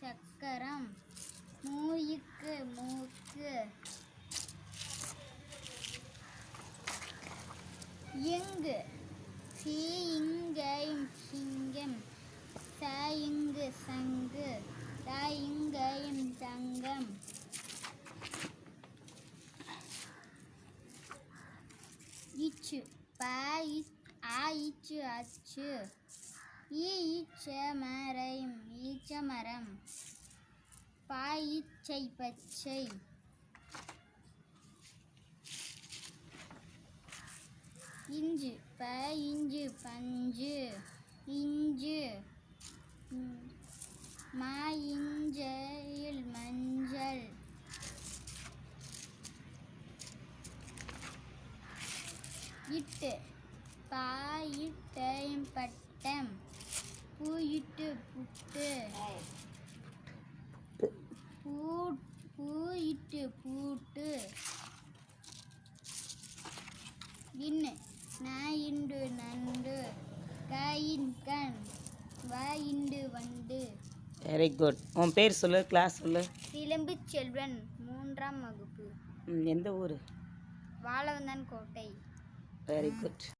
சக்கரம். மூயிக்கு மூக்கு. இங்கு சீயிங்கையும் சிங்கம். சாயிங்கு சங்கு. தாயிங்கையும் சங்கம் இச்சு பாய் ஆயிச்சு அச்சு ஈச்ச மரம் ஈச்ச மரம் பாயிச்சை பச்சை. இஞ்சு ப இஞ்சு பஞ்சு. இஞ்சு மா இஞ்சையில் மஞ்சள். இட்டு. பாயிட்டையும் பட்டம். பூயிட்டு புட்டு பூ பூயிட்டு பூட்டு. இன்னு நாயிண்டு நண்டு. காயின் கண் வாயிண்டு வண்டு. வெரி குட் உன் பேர் சொல்லு கிளாஸ் சொல்லு. சிலம்பு செல்வன் மூன்றாம் வகுப்பு. எந்த ஊர்? வாழவந்தான் கோட்டை. Very good